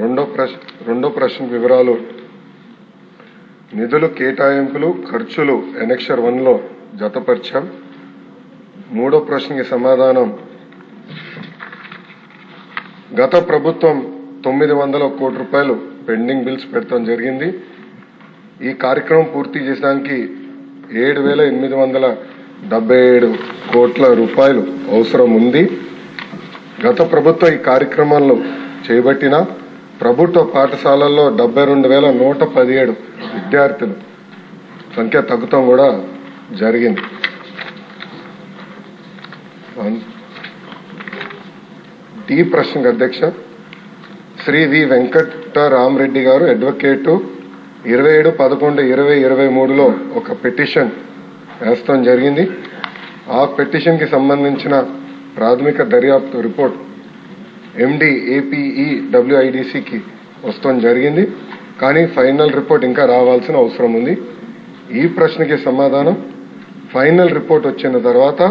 రెండో ప్రశ్న రెండో ప్రశ్న వివరాలు. నిధులు కేటాయింపులు ఖర్చులు ఎనెక్షర్ వన్లో జతపరిచాం. మూడో ప్రశ్నకి సమాధానం. గత ప్రభుత్వం తొమ్మిది వందల కోటి రూపాయలు పెండింగ్ బిల్స్ పెట్టడం జరిగింది. ఈ కార్యక్రమం పూర్తి చేసడానికి ఏడు వేల ఎనిమిది వందల డెబ్బై ఏడు కోట్ల రూపాయలు అవసరం ఉంది. గత ప్రభుత్వం ఈ కార్యక్రమాలను చేపట్టిన ప్రభుత్వ పాఠశాలల్లో డెబ్బై రెండు వేల నూట పదిహేడు విద్యార్థులు సంఖ్య తగ్గుతాం కూడా జరిగింది. డి ప్రశ్నకు అధ్యక్ష శ్రీ వి వెంకటరామరెడ్డి గారు అడ్వకేటు ఇరవై ఏడు పదకొండు ఇరవై ఇరవై మూడులో ఒక పిటిషన్ వేస్తాం జరిగింది. ఆ పిటిషన్కి సంబంధించిన ప్రాథమిక దర్యాప్తు రిపోర్ట్ ఎండి ఏపీఈ డబ్ల్యూఐడిసికి వస్తాం జరిగింది. కానీ ఫైనల్ రిపోర్ట్ ఇంకా రావాల్సిన అవసరం ఉంది. ఈ ప్రశ్నకి సమాధానం ఫైనల్ రిపోర్ట్ వచ్చిన తర్వాత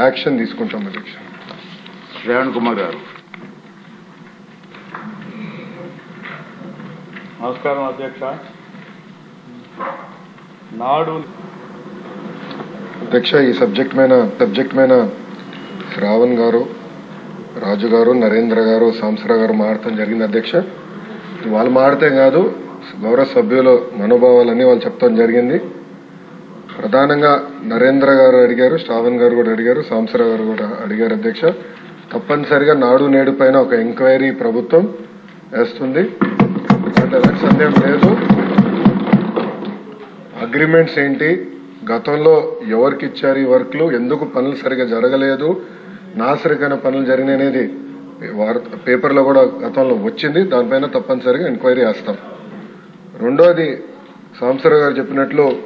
యాక్షన్ తీసుకుంటాం అధ్యక్ష. శ్రవణ్ కుమార్ గారు. నమస్కారం అధ్యక్ష. నాడు అధ్యక్ష ఈ సబ్జెక్ట్ మీద సబ్జెక్ట్ మీద శ్రావణ్ గారు రాజు గారు నరేంద్ర గారు సాంసరా గారు మాడటం జరిగింది అధ్యక్ష. వాళ్ళు మాడితే కాదు గౌరవ సభ్యుల మనోభావాలన్నీ వాళ్ళు చెప్తాం జరిగింది. ప్రధానంగా నరేంద్ర గారు అడిగారు శ్రావణ్ గారు కూడా అడిగారు సాంసరా గారు కూడా అడిగారు అధ్యక్ష. తప్పనిసరిగా నాడు నేడు పైన ఒక ఎంక్వైరీ ప్రభుత్వం వేస్తుంది. అంటే సందేహం లేదు. అగ్రిమెంట్స్ ఏంటి? గతంలో ఎవరికి ఇచ్చారు ఈ వర్క్లు? ఎందుకు పనులు సరిగా జరగలేదు? నాసరికైన పనులు జరిగినాయి అనేది వార్త పేపర్లో కూడా గతంలో వచ్చింది. దానిపైన తప్పనిసరిగా ఎంక్వైరీ చేస్తాం. రెండోది సాంసరావు గారు చెప్పినట్లు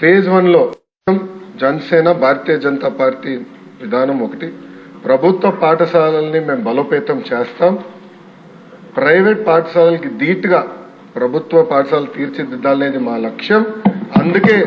ఫేజ్ వన్లో జనసేన భారతీయ జనతా పార్టీ విధానం ఒకటి. ప్రభుత్వ పాఠశాలల్ని మేము బలోపేతం చేస్తాం. ప్రైవేట్ పాఠశాలలకి ధీటుగా ప్రభుత్వ పాఠశాలలు తీర్చిదిద్దాలనేది మా లక్ష్యం. అందుకే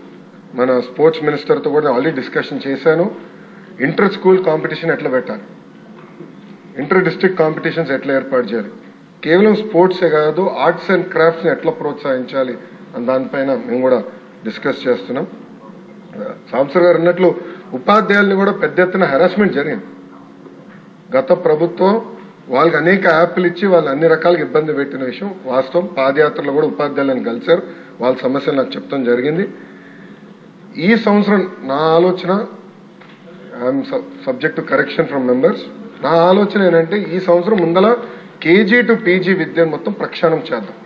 మన స్పోర్ట్స్ మినిస్టర్తో కూడా ఆల్రెడీ డిస్కషన్ చేశాను. ఇంటర్ స్కూల్ కాంపిటీషన్ ఎట్లా పెట్టాలి? ఇంటర్ డిస్టిక్ కాంపిటీషన్స్ ఎట్లా ఏర్పాటు చేయాలి? కేవలం స్పోర్ట్సే కాదు ఆర్ట్స్ అండ్ క్రాఫ్ట్స్ని ఎట్లా ప్రోత్సహించాలి అని దానిపైన మేము కూడా డిస్కస్ చేస్తున్నాం. సాంసర్ గారు అన్నట్లు ఉపాధ్యాయుల్ని కూడా పెద్ద ఎత్తున హెరాస్మెంట్ జరిగింది. గత ప్రభుత్వం వాళ్ళకి అనేక యాప్లు ఇచ్చి వాళ్ళు అన్ని రకాలుగా ఇబ్బంది పెట్టిన విషయం వాస్తవం. పాదయాత్రలో కూడా ఉపాధ్యాయులను కలిశారు. వాళ్ళ సమస్యలు నాకు చెప్తాం జరిగింది. ఈ సంవత్సరం నా ఆలోచన I'm subject to correction from members నా ఆలోచన ఏంటంటే ఈ సంవత్సరం ముందల కేజీ టు పీజీ విద్యను మొత్తం ప్రక్షాళన చేద్దాం.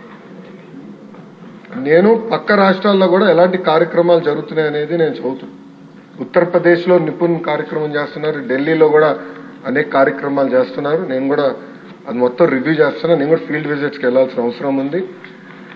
నేను పక్క రాష్ట్రాల్లో కూడా ఎలాంటి కార్యక్రమాలు జరుగుతున్నాయి అనేది నేను చదువుతున్నాను ఉత్తరప్రదేశ్లో నిపుణ్ కార్యక్రమం చేస్తున్నారు ఢిల్లీలో కూడా అనేక కార్యక్రమాలు చేస్తున్నారు. నేను కూడా అది మొత్తం రివ్యూ చేస్తున్నాను నేను కూడా ఫీల్డ్ విజిట్స్కి వెళ్ళాల్సిన అవసరం ఉంది.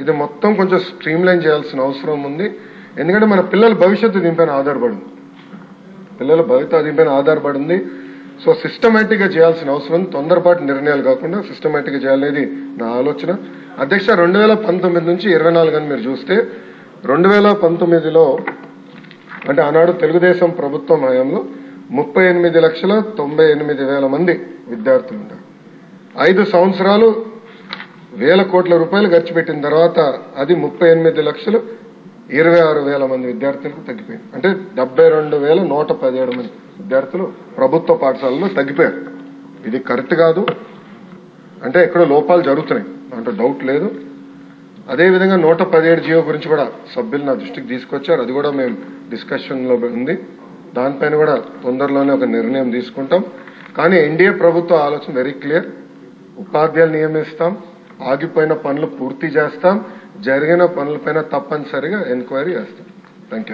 ఇది మొత్తం కొంచెం స్ట్రీమ్ లైన్ చేయాల్సిన అవసరం ఉంది. ఎందుకంటే మన పిల్లల భవిష్యత్తు దీనిపైన ఆధారపడింది. పిల్లల భవిత దీనిపైన ఆధారపడింది. సో సిస్టమేటిక్గా చేయాల్సిన అవసరం ఉంది తొందరపాటు నిర్ణయాలు కాకుండా సిస్టమేటిక్గా చేయాలనేది నా ఆలోచన. అధ్యక్ష రెండు వేల పంతొమ్మిది నుంచి ఇరవై నాలుగు అని మీరు చూస్తే రెండు వేల పంతొమ్మిదిలో అంటే ఆనాడు తెలుగుదేశం ప్రభుత్వం హయాంలో ముప్పై ఎనిమిది లక్షల తొంభై ఎనిమిది వేల మంది విద్యార్థులు ఉన్నారు ఐదు సంవత్సరాలు వేల కోట్ల రూపాయలు ఖర్చు పెట్టిన తర్వాత అది ముప్పై ఎనిమిది లక్షలు ఇరవై ఆరు వేల మంది విద్యార్థులకు తగ్గిపోయింది. అంటే డెబ్బై రెండు వేల నూట పదిహేడు మంది విద్యార్థులు ప్రభుత్వ పాఠశాలలో తగ్గిపోయారు. ఇది కరెక్ట్ కాదు. అంటే ఎక్కడో లోపాలు జరుగుతున్నాయి. దాంట్లో డౌట్ లేదు. అదేవిధంగా నూట పదిహేడు జియో గురించి కూడా సభ్యులు నా దృష్టికి తీసుకొచ్చారు. అది కూడా మేము డిస్కషన్లో ఉంది. దానిపైన కూడా తొందరలోనే ఒక నిర్ణయం తీసుకుంటాం. కానీ ఎన్డీఏ ప్రభుత్వ ఆలోచన వెరీ క్లియర్ ఉపాధ్యాయులు నియమిస్తాం. ఆగిపోయిన పనులు పూర్తి చేస్తాం జరిగిన పనులపైన తప్పనిసరిగా ఎంక్వైరీ చేస్తాం.